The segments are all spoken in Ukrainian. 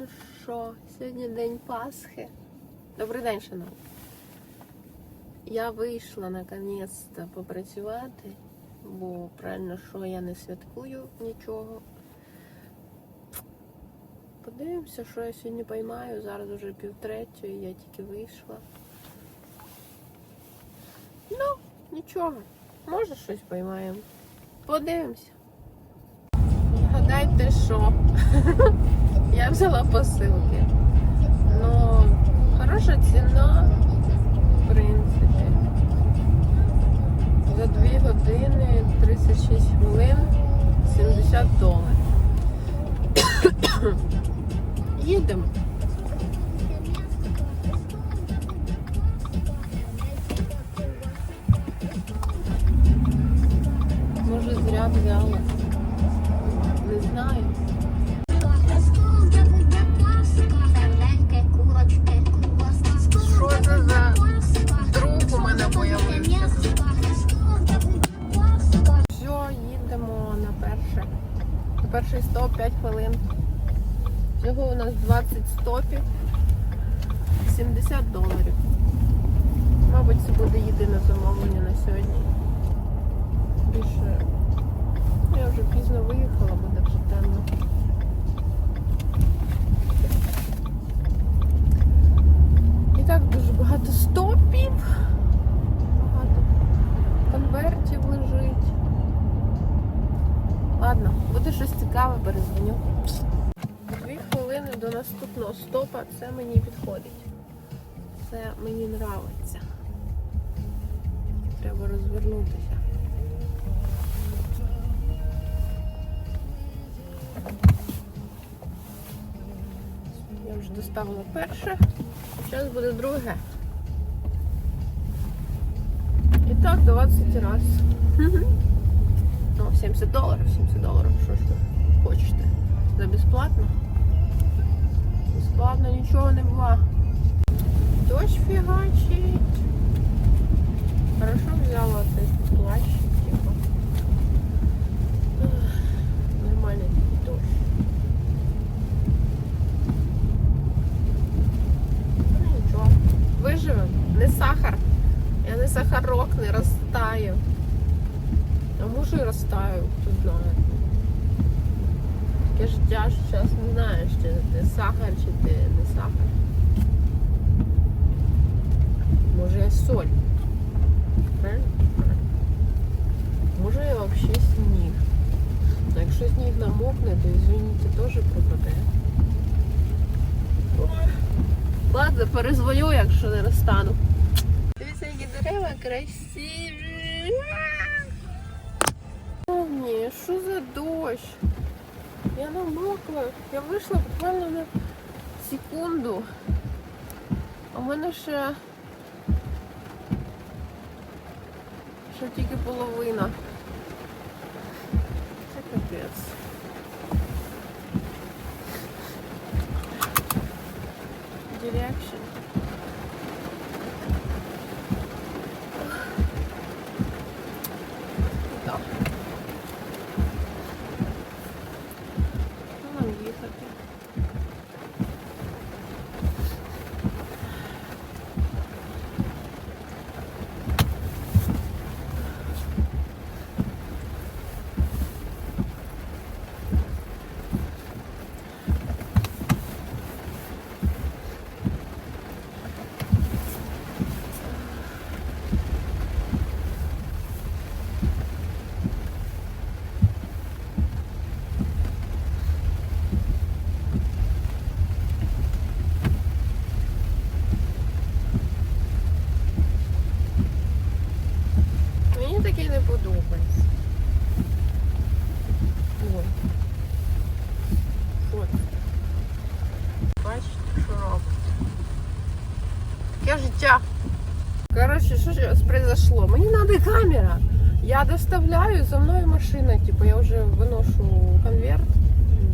Ну що, сьогодні день Пасхи. Добрий день, шановні. Я вийшла наконець-то попрацювати, бо правильно, що я не святкую нічого. Подивимося, що я сьогодні поймаю. Зараз вже півтретьої, я тільки вийшла. Ну, нічого. Може щось поймаємо. Подивимося. Гадайте, що? Я взяла посилки. Ну, хороша ціна, в принципі. За 2 години 36 хвилин 70 доларів. Їдемо. Перший стоп 5 хвилин. Всього у нас 20 стопів. 70 доларів. Мабуть, це буде єдине замовлення на сьогодні. Більше. ну, Я вже пізно виїхала, буде вже темно. І так дуже багато стопів. Багато конвертів лежить. Ладно, буде щось цікаве, перезвоню. Дві хвилини до наступного стопа це мені підходить. Це мені нравиться. Треба розвернутися. Я вже доставила перше. Зараз буде друге. І так 20 раз. Ну, 70 доларів, 70 доларів. Що ж ви хочете? За безплатно? Безплатно нічого не бува. Дощ фігачить. Хорошо взяла цей плащ, типу. Нормальний такий дощ. Ну нічого. Виживемо. Не сахар. Я не сахарок, не розтаю. А може і розтаю, хто знає. Таке життя, що зараз не знаєш, чи ти сахар, чи ти не сахар. Може я соль. Правильно? Може я взагалі сніг. А якщо сніг намокне, то извините, теж пропаде. Ладно, перезвоню, якщо не розстану. Дивіться, які дерева красиві. О, ні, що за дощ? Я намокла. Я вийшла буквально на секунду. А в мене ще. Ще тільки половина. Це капець. Direction. Короче, что сейчас произошло? Мне надо камера. Я доставляю, за мной машина, типа я уже выношу конверт,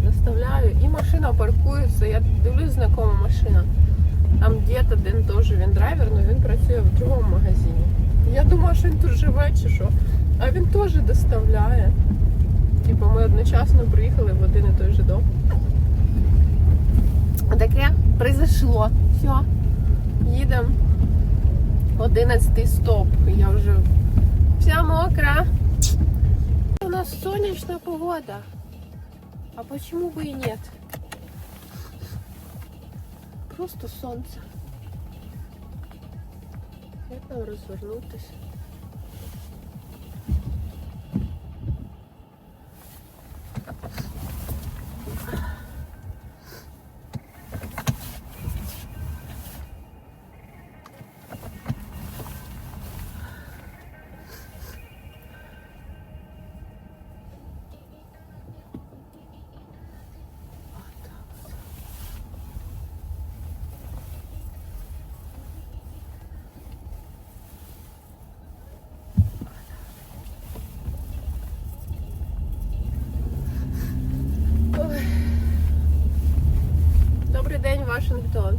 доставляю, И машина паркується, я дивлюсь, знакома машина. Там дід один тоже він драйвер, але він працює в другому магазині. Я думаю, що він тут живе чи що. А він теж доставляє. Типу ми одночасно приїхали в один і той же дом. Таке произошло. Все їдемо 11 стоп. Я вже вся мокра. У нас сонячна погода. А почему би і ні? Просто сонце. Як нам розвернутися? Washington.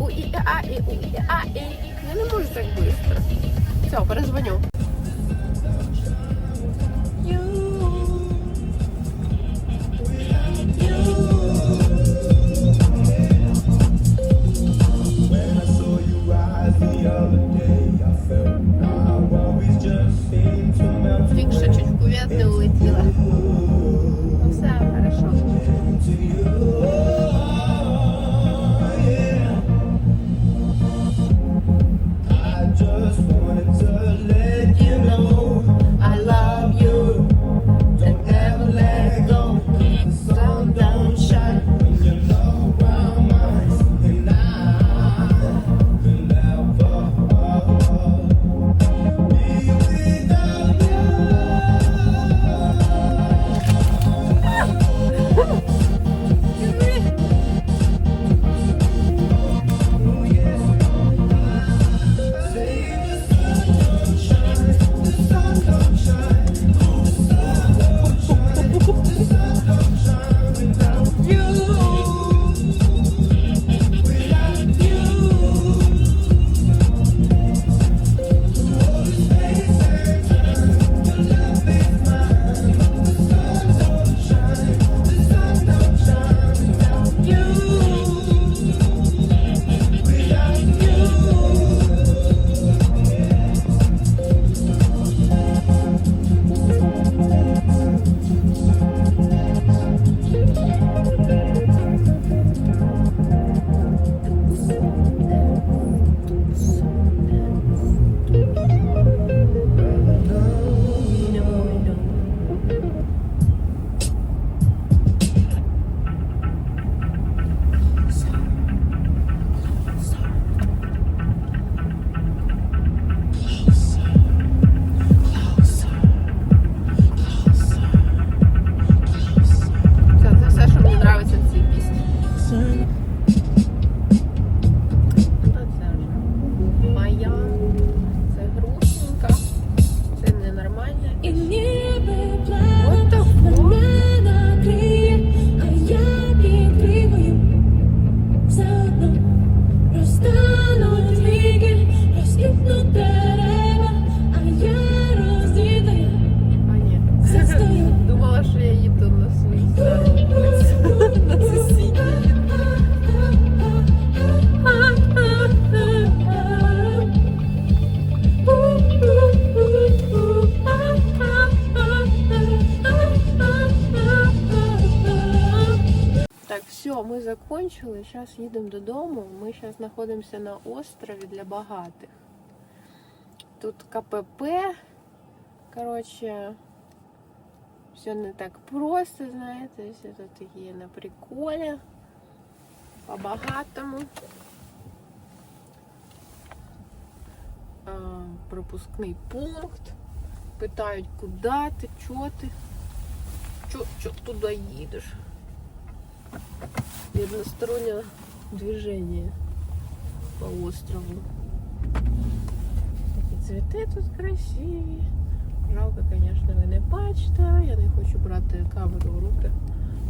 Ой, а, и, ой, а, и. Я не можу так быстро. Все, перезвоню. закончили, зараз їдемо додому. Ми зараз знаходимося на острові для багатих. Тут КПП. Коротше, все не так просто, знаєте, все тут є на приколі. По-багатому. Пропускний пункт. Питають, куди ти, чого ти, чо, чо туди їдеш и одностороннего движения по острову. такие цветы тут красивые Жалко, конечно ви не бачите. Я не хочу брать камеру в руки.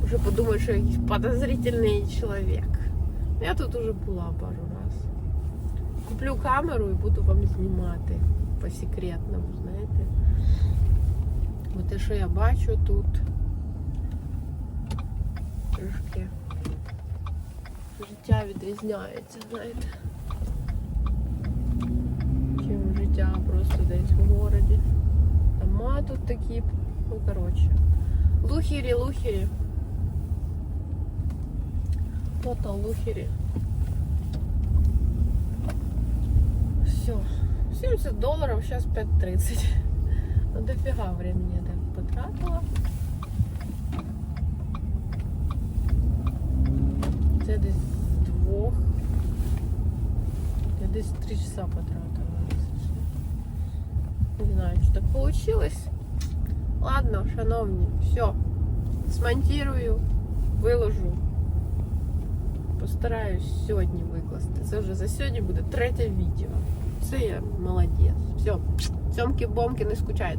Уже подумать что я якийсь подозрительний чоловік. Я тут уже була пару раз. Куплю камеру и буду вам снимать по секретному, знаете вот те, что я бачу тут, трошки життя відрізняється, знаєте. Чим життя просто десь в городі. Дома тут такі, ну коротше. Лухері, лухері. Тотал лухері. Все. 70 долларов, сейчас 5.30. Ну дофига времени я так потратила. Це десь з двох. Я десь три часа потратила. якщо чесно. Не знаю, що так получилось. Ладно, шановні, все. Смонтирую, виложу. Постараюсь сьогодні викласти. Це вже за сьогодні буде третє відео. Це я молодець. Все. Цьомки-бомки, не скучайте.